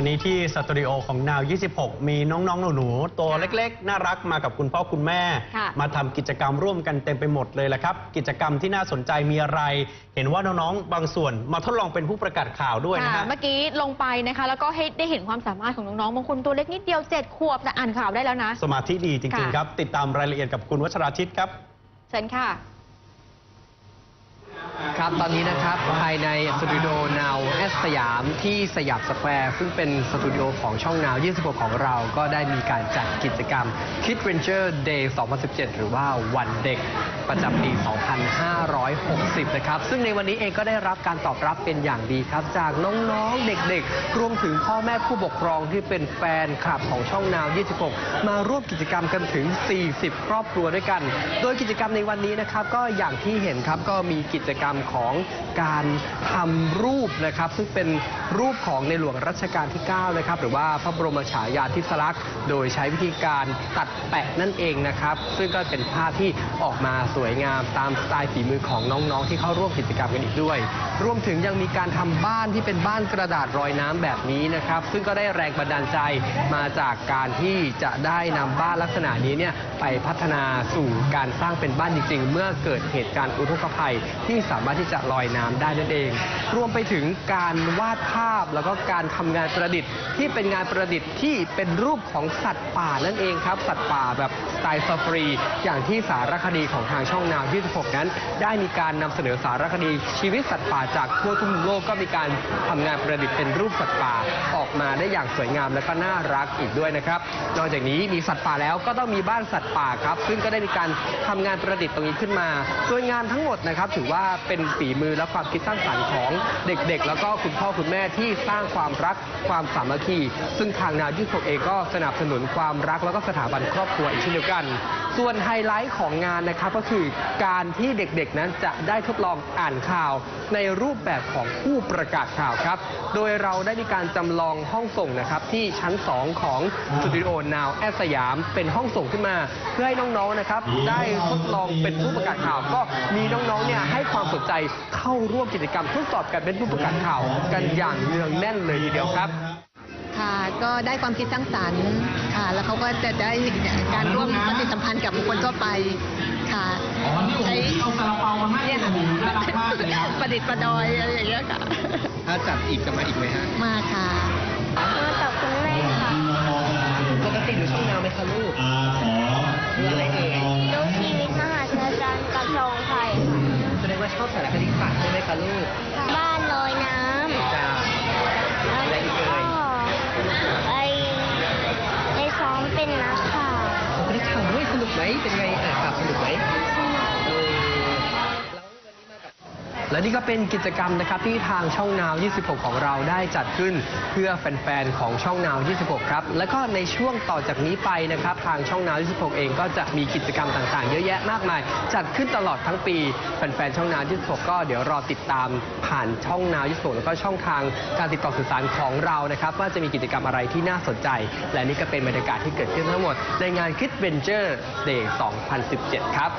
วันนี้ที่สตูดิโอของนาว 26 มีน้องๆ หนูๆ ตัวเล็กๆ น่ารักมากับคุณพ่อคุณแม่ค่ะมาทำกิจกรรมร่วมกันเต็มไปหมดเลยแหละครับ กิจกรรมที่น่าสนใจมีอะไร เห็นว่าน้องๆ บางส่วนมาทดลองเป็นผู้ประกาศข่าวด้วยนะค่ะฮะเมื่อกี้ลงไปนะคะ แล้วก็ให้ได้เห็นความสามารถของน้องๆ บางคนตัวเล็กนิดเดียวเจ็ดขวบแต่อ่านข่าวได้แล้วนะ สมาธิดีจริงค่ะๆครับ ติดตามรายละเอียดกับคุณวัชราทิตครับ เชิญค่ะครับ ตอนนี้นะครับภายในสตูดิโอนาวแอ สสยามที่สยามสแควร์ซึ่งเป็นสตูดิโอของช่องนาว 26 ของเราก็ได้มีการจัดกิจกรรม Kid Venture Day 2017 หรือว่าวันเด็กประจำปี 2560 นะครับ ซึ่งในวันนี้เองก็ได้รับการตอบรับเป็นอย่างดีครับ จากน้องๆ เด็กๆ รวมถึงพ่อแม่ผู้ปกครองที่เป็นแฟนคลับของช่องนาว 26 มาร่วมกิจกรรมกันถึง 40 ครอบครัวด้วยกัน โดยกิจกรรมในวันนี้นะครับ ก็อย่างที่เห็นครับก็มีกิจกรรมของการทำรูปนะครับซึ่งเป็นรูปของในหลวงรัชกาลที่ 9 นะครับ หรือว่าพระบรมฉายาธิสลักษณ์ โดยใช้วิธีการตัดแปะนั่นเองนะครับ ซึ่งก็เป็นภาพที่ออกมาสวยงามตามสไตล์ฝีมือของน้องๆ ที่เข้าร่วมกิจกรรมกันอีกด้วย รวมถึงยังมีการทำบ้านที่เป็นบ้านกระดาษรอยน้ำแบบนี้นะครับ ซึ่งก็ได้แรงบันดาลใจมาจากการที่จะได้นำบ้านลักษณะนี้เนี่ยไปพัฒนาสู่การสร้างเป็นบ้านจริง ๆ เมื่อเกิดเหตุการณ์อุทกภัยที่สามารถที่จะลอยน้ำได้นั่นเอง รวมไปถึงการวาดภาพแล้วก็การทำงานประดิษฐ์ ที่เป็นงานประดิษฐ์ที่เป็นรูปของสัตว์ป่านั่นเองครับ สัตว์ป่าแบบสไตล์ซาฟารีอย่างที่สารคดีของทางช่องนาว26 นั้น ได้มีการนำเสนอสารคดีชีวิตสัตว์ป่าจากทั่วทุกมุมโลกก็มีการทำงานประดิษฐ์เป็นรูปสัตว์ป่าออกมาได้อย่างสวยงามและก็น่ารักอีกด้วยนะครับ นอกจากนี้มีสัตว์ป่าแล้วก็ต้องมีบ้านสัตว์ป่าครับ ซึ่งก็ได้มีการทำงานประดิษฐ์ตรงนี้ขึ้นมาโดยงานทั้งหมดนะครับ ถือว่าเป็นฝีมือและความคิดสร้างสรรค์ของเด็กๆ แล้วก็คุณพ่อคุณแม่ที่สร้างความรักความสามัคคี ซึ่งทางนาว26เองก็สนับสนุนความรักแล้วก็สถาบันครอบครัวอีกเช่นเดียวกัน ส่วนไฮไลท์ของงานนะครับก็คือการที่เด็กๆนั้นจะได้ทดลองอ่านข่าวในรูปแบบของผู้ประกาศข่าวครับ โดยเราได้มีการจำลองห้องส่งนะครับที่ชั้น 2 ของสตูดิโอนาวแอสสยาม เป็นห้องส่งขึ้นมา เพื่อให้น้องๆนะครับได้ทดลองเป็นผู้ประกาศข่าว ก็มีน้องๆเนี่ยให้ความสนใจเข้าร่วมกิจกรรมทดสอบการเป็นผู้ประกาศข่าว กันอย่างเนืองแน่นเลยทีเดียวครับ ค่ะ ก็ได้ความคิดสร้างสรรค์ค่ะ แล้วเขาก็จะได้การร่วมปฏิสัมพันธ์กับบุคคลทั่วไปค่ะใช้เนี่ยค่ะประดิษฐ์ประดอยอะไรอย่างเงี้ยค่ะถ้าจัดอีกจะมาอีกไหมฮะมาค่ะมากับคุณแม่ค่ะปกติดูช่องนาวไหมคะลูกดูอะไรเอ่ยดูชีวิตมหาชาจารย์กับชองไทยแสดงว่าชอบสารคดีสัตว์ใช่ไหมคะลูกค่ะบ้านลอย ข่าวด้วย และนี่ก็เป็นกิจกรรมนะครับที่ทางช่องนาว 26 ของเราได้จัดขึ้น เพื่อแฟนๆ ของช่องนาว 26 ครับ แล้วก็ในช่วงต่อจากนี้ไปนะครับ ทางช่องนาว 26 เองก็จะมีกิจกรรมต่างๆ เยอะแยะมากมาย จัดขึ้นตลอดทั้งปี แฟนๆ ช่องนาว 26 ก็เดี๋ยวรอติดตามผ่านช่องนาว 26 แล้วก็ช่องทางการติดต่อสื่อสารของเรานะครับ ว่าจะมีกิจกรรมอะไรที่น่าสนใจ และนี่ก็เป็นบรรยากาศที่เกิดขึ้นทั้งหมด ในงาน Kid Venture Day 2017 ครับ